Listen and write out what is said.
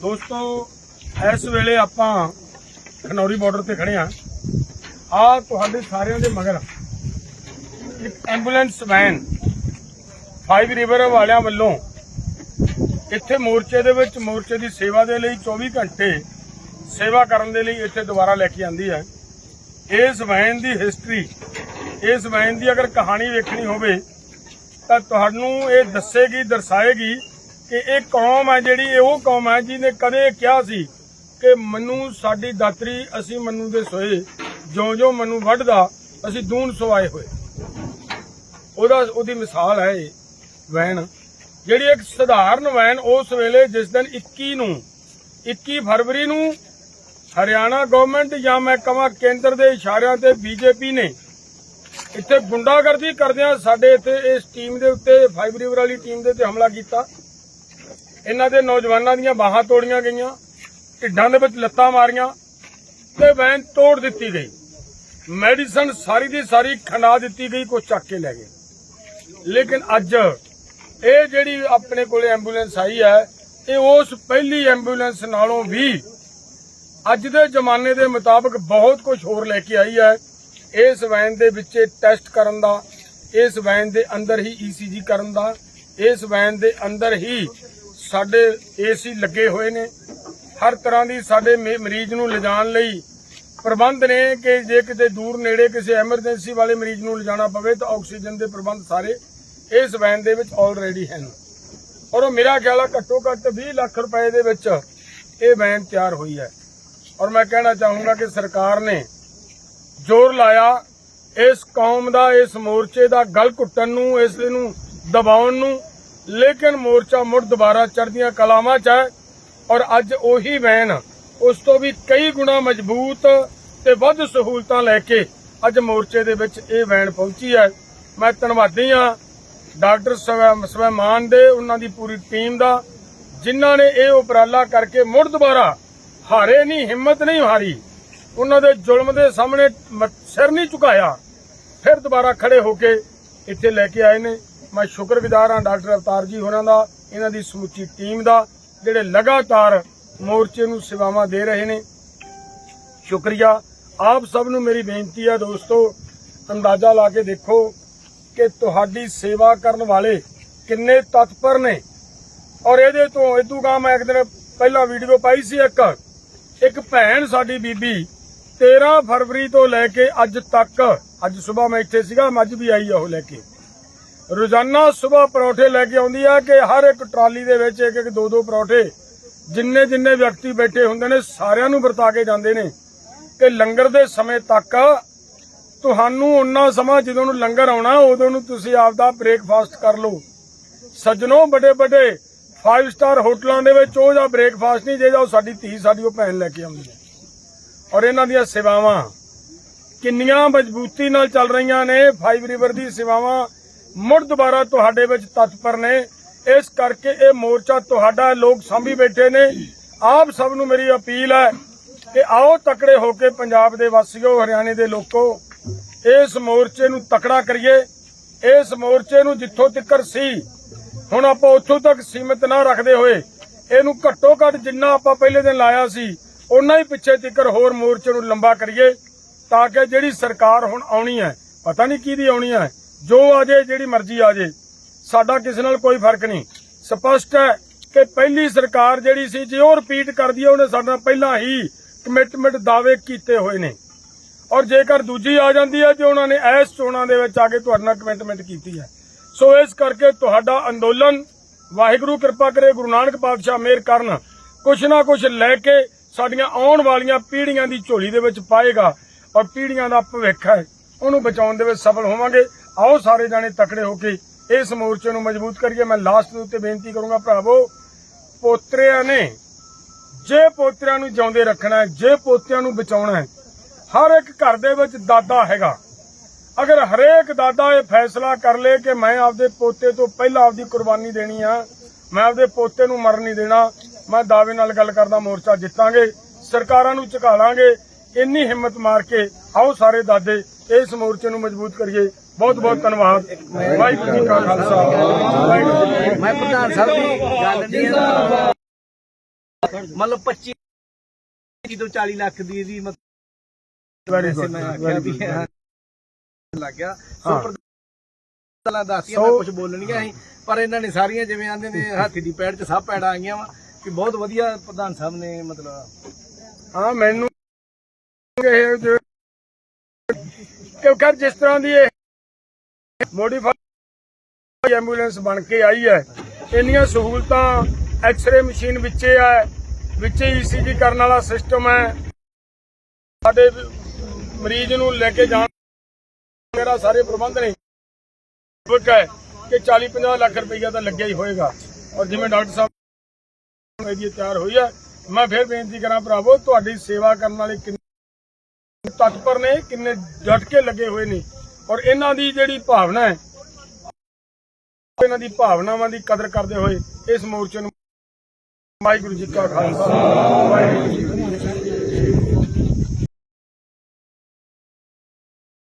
ਦੋਸਤੋ, ਇਸ ਵੇਲੇ ਆਪਾਂ ਖਨੌਰੀ ਬਾਰਡਰ ਤੇ ਖੜੇ ਆ ਆ ਤੁਹਾਡੇ ਸਾਰਿਆਂ ਦੇ ਮਗਰ ਇੱਕ ਐਂਬੂਲੈਂਸ ਵੈਨ ਫਾਈਵ ਰਿਵਰ ਵਾਲਿਆਂ ਵੱਲੋਂ ਇੱਥੇ ਮੋਰਚੇ ਦੇ ਵਿੱਚ ਮੋਰਚੇ ਦੀ ਸੇਵਾ ਦੇ ਲਈ 24 ਘੰਟੇ ਸੇਵਾ ਕਰਨ ਦੇ ਲਈ ਇੱਥੇ ਦੁਬਾਰਾ ਲੈ ਕੇ ਆਂਦੀ ਹੈ। ਇਸ ਵੈਨ ਦੀ ਹਿਸਟਰੀ ਇਸ ਵੈਨ ਦੀ ਅਗਰ ਕਹਾਣੀ ਵੇਖਣੀ ਹੋਵੇ ਤਾਂ ਤੁਹਾਨੂੰ ਇਹ ਦੱਸੇਗੀ, ਦਰਸਾਏਗੀ ਕਿ ਇਹ ਕੌਮ ਹੈ ਜਿਹੜੀ, ਇਹ ਉਹ ਕੌਮ ਹੈ ਜਿਹਨੇ ਕਦੇ ਕਿਹਾ ਸੀ ਕਿ ਮੈਨੂੰ ਸਾਡੀ ਦਾਤਰੀ, ਅਸੀਂ ਮਨੂੰ ਦੇ ਸੋਏ, ਜਿਉਂ-ਜਿਉਂ ਮਨੂੰ ਵੱਢਦਾ, ਅਸੀਂ ਦੂਨ ਸਵਾਏ ਹੋਏ। ਉਹਦਾ, ਉਹਦੀ ਮਿਸਾਲ ਹੈ ਇਹ ਵੈਨ ਜਿਹੜੀ ਇੱਕ ਸਧਾਰਨ ਵੈਨ ਉਸ ਵੇਲੇ ਜਿਸ ਦਿਨ 21 ਨੂੰ 21 ਫਰਵਰੀ ਨੂੰ ਹਰਿਆਣਾ ਗਵਰਨਮੈਂਟ ਜਾਂ ਮੈਂ ਕਹਾਂ ਕੇਂਦਰ ਦੇ ਇਸ਼ਾਰਿਆਂ ਤੇ ਬੀਜੇਪੀ ਨੇ ਇੱਥੇ ਗੁੰਡਾਗਰਦੀ ਕਰਦਿਆਂ ਸਾਡੇ ਇੱਥੇ ਇਸ ਟੀਮ ਦੇ ਉੱਤੇ ਫਾਈਵ ਰਿਵਰ ਵਾਲੀ ਟੀਮ ਦੇ ਉੱਤੇ ਹਮਲਾ ਕੀਤਾ। ਇਹਨਾਂ ਦੇ ਨੌਜਵਾਨਾਂ ਦੀਆਂ ਬਾਹਾਂ ਤੋੜੀਆਂ ਗਈਆਂ, ਢਿੱਡਾਂ ਦੇ ਵਿੱਚ ਲੱਤਾਂ ਮਾਰੀਆਂ ਤੇ ਵੈਨ ਤੋੜ ਦਿੱਤੀ ਗਈ। ਮੈਡੀਸਨ ਸਾਰੀ ਦੀ ਸਾਰੀ ਖਨਾ ਦਿੱਤੀ ਗਈ ਕੋਈ ਚੱਕ ਕੇ ਲੈ ਗਏ। ਲੇਕਿਨ ਅੱਜ ਇਹ ਜਿਹੜੀ ਆਪਣੇ ਕੋਲੇ ਐਂਬੂਲੈਂਸ ਆਈ ਹੈ, ਇਹ ਉਸ ਪਹਿਲੀ ਐਂਬੂਲੈਂਸ ਨਾਲੋਂ ਵੀ ਅੱਜ ਦੇ ਜ਼ਮਾਨੇ ਦੇ ਮੁਤਾਬਕ ਬਹੁਤ ਕੁਝ ਹੋਰ ਲੈ ਕੇ ਆਈ ਹੈ। ਇਸ ਵੈਨ ਦੇ ਵਿੱਚ ਟੈਸਟ ਕਰਨ ਦਾ, ਇਸ ਵੈਨ ਦੇ ਅੰਦਰ ਹੀ ਈਸੀਜੀ ਕਰਨ ਦਾ, ਇਸ ਵੈਨ ਦੇ ਅੰਦਰ ਹੀ ਸਾਡੇ ਏਸੀ ਲੱਗੇ ਹੋਏ ਨੇ। ਹਰ ਤਰ੍ਹਾਂ ਦੀ ਸਾਡੇ ਮਰੀਜ਼ ਨੂੰ ਲਿਜਾਣ ਲਈ ਪ੍ਰਬੰਧ ਨੇ ਕਿ ਜੇ ਕਿਤੇ ਦੂਰ ਨੇੜੇ ਕਿਸੇ ਐਮਰਜੈਂਸੀ ਵਾਲੇ ਮਰੀਜ਼ ਨੂੰ ਲਿਜਾਣਾ ਪਵੇ ਤਾਂ ਆਕਸੀਜਨ ਦੇ ਪ੍ਰਬੰਧ ਸਾਰੇ ਇਸ ਵੈਨ ਦੇ ਵਿੱਚ ਆਲਰੇਡੀ ਹਨ। ਔਰ ਉਹ ਮੇਰਾ ਖਿਆਲ ਆ ਘੱਟੋ ਘੱਟ 20 ਲੱਖ ਰੁਪਏ ਦੇ ਵਿੱਚ ਇਹ ਵੈਨ ਤਿਆਰ ਹੋਈ ਹੈ। ਔਰ ਮੈਂ ਕਹਿਣਾ ਚਾਹੂੰਗਾ ਕਿ ਸਰਕਾਰ ਨੇ ਜ਼ੋਰ ਲਾਇਆ। ਇਸ ਕੌਮ ਦਾ, ਇਸ ਮੋਰਚੇ ਦਾ ਗਲ ਘੁੱਟਣ ਨੂੰ, ਇਸ ਨੂੰ ਦਬਾਉਣ ਨੂੰ। ਲੇਕਿਨ ਮੋਰਚਾ ਮੁੜ ਦੁਬਾਰਾ ਚੜ੍ਹਦੀਆਂ ਕਲਾਵਾਂ 'ਚ ਹੈ ਔਰ ਅੱਜ ਉਹੀ ਵੈਨ, ਉਸ ਤੋਂ ਵੀ ਕਈ ਗੁਣਾ ਮਜ਼ਬੂਤ ਤੇ ਵੱਧ ਸਹੂਲਤਾਂ ਲੈ ਕੇ ਅੱਜ ਮੋਰਚੇ ਦੇ ਵਿੱਚ ਇਹ ਵੈਨ ਪਹੁੰਚੀ ਹੈ। ਮੈਂ ਧੰਨਵਾਦੀ ਹਾਂ ਡਾਕਟਰ ਸਵੈ- ਸਵੈਮਾਨ ਦੇ, ਉਹਨਾਂ ਦੀ ਪੂਰੀ ਟੀਮ ਦਾ, ਜਿਨ੍ਹਾਂ ਨੇ ਇਹ ਉਪਰਾਲਾ ਕਰਕੇ ਮੁੜ ਦੁਬਾਰਾ ਹਾਰੇ ਨਹੀਂ, ਹਿੰਮਤ ਨਹੀਂ ਹਾਰੀ। ਉਹਨਾਂ ਦੇ ਜ਼ੁਲਮ ਦੇ ਸਾਹਮਣੇ ਸਿਰ ਨਹੀਂ ਝੁਕਾਇਆ। ਫਿਰ ਦੁਬਾਰਾ ਖੜੇ ਹੋ ਕੇ ਇੱਥੇ ਲੈ ਕੇ ਆਏ ਨੇ। ਮੈਂ ਸ਼ੁਕਰਗੁਜ਼ਾਰ ਹਾਂ ਡਾਕਟਰ ਅਵਤਾਰ ਜੀ ਹੋਰਾਂ ਦਾ, ਇਹਨਾਂ ਦੀ ਸਮੁੱਚੀ ਟੀਮ ਦਾ, ਜਿਹੜੇ ਲਗਾਤਾਰ ਮੋਰਚੇ ਨੂੰ ਸੇਵਾਵਾਂ ਦੇ ਰਹੇ ਨੇ। ਸ਼ੁਕਰੀਆ। ਆਪ ਸਭ ਨੂੰ ਮੇਰੀ ਬੇਨਤੀ ਹੈ ਦੋਸਤੋ, ਅੰਦਾਜ਼ਾ ਲਾ ਕੇ ਦੇਖੋ ਕਿ ਤੁਹਾਡੀ ਸੇਵਾ ਕਰਨ ਵਾਲੇ ਕਿੰਨੇ ਤਤਪਰ ਨੇ। ਔਰ ਇਹਦੇ ਤੋਂ ਇਦੂ ਗਾ ਮੈਂ ਇੱਕ ਦਿਨ ਪਹਿਲਾਂ ਵੀਡੀਓ ਪਾਈ ਸੀ ਇੱਕ। ਇੱਕ ਭੈਣ ਸਾਡੀ ਬੀਬੀ 13 ਫਰਵਰੀ ਤੋਂ ਲੈ ਕੇ ਅੱਜ ਤੱਕ, ਅੱਜ ਸਵੇਰ ਮੈਂ ਇੱਥੇ ਸੀਗਾ ਮੱਝ ਵੀ ਆਈ ਆ ਉਹ ਲੈ ਕੇ। ਰੋਜ਼ਾਨਾ ਸਵੇਰ ਪਰੌਠੇ ਲੈ ਕੇ ਆਉਂਦੀ ਆ ਕਿ ਹਰ ਇੱਕ ਟਰਾਲੀ ਦੇ ਵਿੱਚ ਇੱਕ ਇੱਕ ਦੋ ਦੋ ਪਰੌਠੇ, ਜਿੰਨੇ ਜਿੰਨੇ ਵਿਅਕਤੀ ਬੈਠੇ ਹੁੰਦੇ ਨੇ, ਸਾਰਿਆਂ ਨੂੰ ਵਰਤਾ ਕੇ ਜਾਂਦੇ ਨੇ। ਕਿ ਲੰਗਰ ਦੇ ਸਮੇਂ ਤੱਕ ਤੁਹਾਨੂੰ ਉਹਨਾਂ ਸਮਾਂ ਜਦੋਂ ਨੂੰ ਲੰਗਰ ਆਉਣਾ, ਉਦੋਂ ਨੂੰ ਤੁਸੀਂ ਆਪਦਾ ਬ੍ਰੇਕਫਾਸਟ ਕਰ ਲਓ। ਸੱਜਣੋ, ਵੱਡੇ ਵੱਡੇ 5 ਸਟਾਰ ਹੋਟਲਾਂ ਦੇ ਵਿੱਚ ਉਹ ਜਾਂ ਬ੍ਰੇਕਫਾਸਟ ਨਹੀਂ, ਜੇ ਉਹ ਸਾਡੀ ਧੀ, ਸਾਡੀ ਉਹ ਭੈਣ ਲੈ ਕੇ ਆਉਂਦੀ ਹੈ ਔਰ ਇਹਨਾਂ ਦੀਆਂ ਸੇਵਾਵਾਂ ਕਿੰਨੀਆਂ ਮਜ਼ਬੂਤੀ ਨਾਲ ਚੱਲ ਰਹੀਆਂ ਨੇ ਫਾਈਵ ਰਿਵਰ ਦੀ ਸੇਵਾਵਾਂ ਮੁੜ ਦੁਬਾਰਾ ਤੁਹਾਡੇ ਵਿੱਚ ਤਤਪਰ ਨੇ। ਇਸ ਕਰਕੇ ਇਹ ਮੋਰਚਾ ਤੁਹਾਡਾ, ਲੋਕ ਸਾਂਭੀ ਬੈਠੇ ਨੇ। ਆਪ ਸਭ ਨੂੰ ਮੇਰੀ ਅਪੀਲ ਹੈ ਕਿ ਆਓ ਤਕੜੇ ਹੋ ਕੇ ਪੰਜਾਬ ਦੇ ਵਾਸੀਓ, ਹਰਿਆਣੇ ਦੇ ਲੋਕੋ, ਇਸ ਮੋਰਚੇ ਨੂੰ ਤਕੜਾ ਕਰੀਏ। ਇਸ ਮੋਰਚੇ ਨੂੰ ਜਿੱਥੋਂ ਤੱਕ ਸੀ, ਹੁਣ ਆਪਾਂ ਉੱਥੋਂ ਤੱਕ ਸੀਮਿਤ ਨਾ ਰੱਖਦੇ ਹੋਏ, ਇਹਨੂੰ ਘੱਟੋ ਘੱਟ ਜਿੰਨਾ ਆਪਾਂ ਪਹਿਲੇ ਦਿਨ ਲਾਇਆ ਸੀ ਉਹਨਾਂ ਹੀ ਪਿੱਛੇ ਤੱਕ ਹੋਰ ਮੋਰਚੇ ਨੂੰ ਲੰਬਾ ਕਰੀਏ ਤਾਂ ਕਿ ਜਿਹੜੀ ਸਰਕਾਰ ਹੁਣ ਆਉਣੀ ਹੈ, ਪਤਾ ਨਹੀਂ ਕਿਹਦੀ ਆਉਣੀ ਹੈ, ਜੋ ਆ ਜੇ ਜਿਹੜੀ ਮਰਜ਼ੀ ਆ ਜੇ ਸਾਡਾ ਕਿਸੇ ਨਾਲ ਕੋਈ ਫ਼ਰਕ ਨਹੀਂ। ਸਪਸ਼ਟ ਹੈ ਕਿ ਪਹਿਲੀ ਸਰਕਾਰ ਜਿਹੜੀ ਸੀ, ਜੇ ਉਹ ਰਿਪੀਟ ਕਰਦੀ ਹੈ, ਉਹਨੇ ਸਾਡਾ ਪਹਿਲਾਂ ਹੀ ਕਮਿਟਮੈਂਟ ਦਾਅਵੇ ਕੀਤੇ ਹੋਏ ਨੇ। ਔਰ ਜੇਕਰ ਦੂਜੀ ਆ ਜਾਂਦੀ ਹੈ ਤੇ ਉਹਨਾਂ ਨੇ ਇਸ ਚੋਣਾਂ ਦੇ ਵਿੱਚ ਆ ਕੇ ਤੁਹਾਡੇ ਨਾਲ ਕਮਿਟਮੈਂਟ ਕੀਤੀ ਹੈ। ਸੋ ਇਸ ਕਰਕੇ ਤੁਹਾਡਾ ਅੰਦੋਲਨ, ਵਾਹਿਗੁਰੂ ਕਿਰਪਾ ਕਰੇ, ਗੁਰੂ ਨਾਨਕ ਪਾਤਸ਼ਾਹ ਮਿਹਰ ਕਰਨ, ਕੁਛ ਨਾ ਕੁਛ ਲੈ ਕੇ ਸਾਡੀਆਂ ਆਉਣ ਵਾਲੀਆਂ ਪੀੜ੍ਹੀਆਂ ਦੀ ਝੋਲੀ ਦੇ ਵਿੱਚ ਪਾਏਗਾ ਔਰ ਪੀੜ੍ਹੀਆਂ ਦਾ ਭਵਿੱਖ ਹੈ। ਉਹਨੂੰ ਬਚਾਉਣ ਦੇ ਵਿੱਚ ਸਫਲ ਹੋਵਾਂਗੇ। ਆਓ ਸਾਰੇ ਜਾਣੇ ਤਕੜੇ ਹੋ ਕੇ ਇਸ ਮੋਰਚੇ ਨੂੰ ਮਜ਼ਬੂਤ ਕਰੀਏ। ਮੈਂ ਲਾਸਟ ਦੇ ਉੱਤੇ ਬੇਨਤੀ ਕਰੂੰਗਾ ਭਰਾਵੋ, ਪੋਤਰਿਆਂ ਨੇ ਜੇ ਪੋਤਰਿਆਂ ਨੂੰ ਜਿਉਂਦੇ ਰੱਖਣਾ ਹੈ, ਜੇ ਪੋਤਿਆਂ ਨੂੰ ਬਚਾਉਣਾ ਹੈ, ਹਰ ਇੱਕ ਘਰ ਦੇ ਵਿੱਚ ਦਾਦਾ ਹੈਗਾ। ਅਗਰ ਹਰੇਕ ਦਾਦਾ ਇਹ ਫੈਸਲਾ ਕਰ ਲੇ ਕਿ ਮੈਂ ਆਪਦੇ ਪੋਤੇ ਤੋਂ ਪਹਿਲਾਂ ਆਪਦੀ ਕੁਰਬਾਨੀ ਦੇਣੀ ਆ, ਮੈਂ ਆਪਦੇ ਪੋਤੇ ਨੂੰ ਮਰਨ ਨਹੀਂ ਦੇਣਾ ਮੈਂ ਦਾਅਵੇ ਨਾਲ ਗੱਲ ਕਰਦਾ ਮੋਰਚਾ ਜਿੱਤਾਂਗੇ ਸਰਕਾਰਾਂ ਨੂੰ ਝੁਕਾ ਲਾਂਗੇ ਇੰਨੀ ਹਿੰਮਤ ਮਾਰ ਕੇ ਆਓ ਸਾਰੇ ਦਾਦੇ ਇਸ ਮੋਰਚੇ ਨੂੰ ਮਜ਼ਬੂਤ ਕਰੀਏ। ਬਹੁਤ ਬਹੁਤ ਧੰਨਵਾਦ। ਵਾਹਿਗੁਰੂ ਜੀ ਕਾ ਖਾਲਸਾ। ਮੈਂ ਪ੍ਰਧਾਨ ਸਾਹਿਬ ਦੀ ਗੱਲ ਨਹੀਂ ਮਤਲਬ 25 ਤੋਂ 40 ਲੱਖ ਦੀ ਇਹਦੀ ਮਤਲਬ ਲੱਗ ਗਿਆ। ਸੋ। ਪ੍ਰਧਾਨਾਂ ਦੱਸਦੀਆਂ ਮੈਂ ਕੁਝ ਬੋਲਣੀਆਂ ਸੀ ਪਰ ਇਹਨਾਂ ਨੇ ਸਾਰੀਆਂ ਜਿਵੇਂ ਆਂਦੇ ਨੇ ਹਾਥੀ ਦੀ ਪੈੜ 'ਚ ਸਭ ਪੈੜਾਂ ਆ ਗਈਆਂ ਵਾ। ਕਿ ਬਹੁਤ ਵਧੀਆ ਪ੍ਰਧਾਨ ਸਾਹਿਬ ਨੇ ਮਤਲਬ ਹਾਂ, ਮੈਨੂੰ ਕਿਉਂਕਿ ਜਿਸ ਤਰ੍ਹਾਂ ਦੀ ਇਹ ਮੋਡੀਫਾਈ ਐਂਬੂਲੈਂਸ ਬਣ ਕੇ ਆਈ ਹੈ, ਇੰਨੀਆਂ ਸਹੂਲਤਾਂ ਐਕਸ-ਰੇ ਮਸ਼ੀਨ ਵਿੱਚੇ ਹੈ ਵਿੱਚੇ ਈਸੀਜੀ ਕਰਨ ਵਾਲਾ ਸਿਸਟਮ ਹੈ। ਸਾਡੇ ਮਰੀਜ਼ ਨੂੰ ਲੈ ਕੇ ਜਾਣ ਵਗੈਰਾ ਸਾਰੇ ਪ੍ਰਬੰਧ ਨੇ। ਬੁੱਕ ਹੈ ਕਿ 40-50 ਲੱਖ ਰੁਪਈਆ ਤਾਂ ਲੱਗਿਆ ਹੀ ਹੋਏਗਾ। ਔਰ ਜਿਵੇਂ ਡਾਕਟਰ ਸਾਹਿਬ ਇਹਦੀ ਤਿਆਰ ਹੋਈ ਹੈ। ਮੈਂ ਫਿਰ ਬੇਨਤੀ ਕਰਾਂ ਭਰਾਵੋ, ਤੁਹਾਡੀ ਸੇਵਾ ਕਰਨ ਵਾਲੇ ਕਿੰਨੇ ਤਤਪਰ ਨੇ, ਕਿੰਨੇ ਡਟ ਕੇ ਲੱਗੇ ਹੋਏ ਨੇ। ਔਰ ਇਹਨਾਂ ਦੀ ਜਿਹੜੀ ਭਾਵਨਾ ਹੈ, ਇਹਨਾਂ ਦੀ ਭਾਵਨਾਵਾਂ ਦੀ ਕਦਰ ਕਰਦੇ ਹੋਏ ਇਸ ਮੋਰਚੇ ਨੂੰ ਵਾਹਿਗੁਰੂ ਜੀ ਕਾ ਖਾਲਸਾ। ਵਾਹਿਗੁਰੂ ਜੀ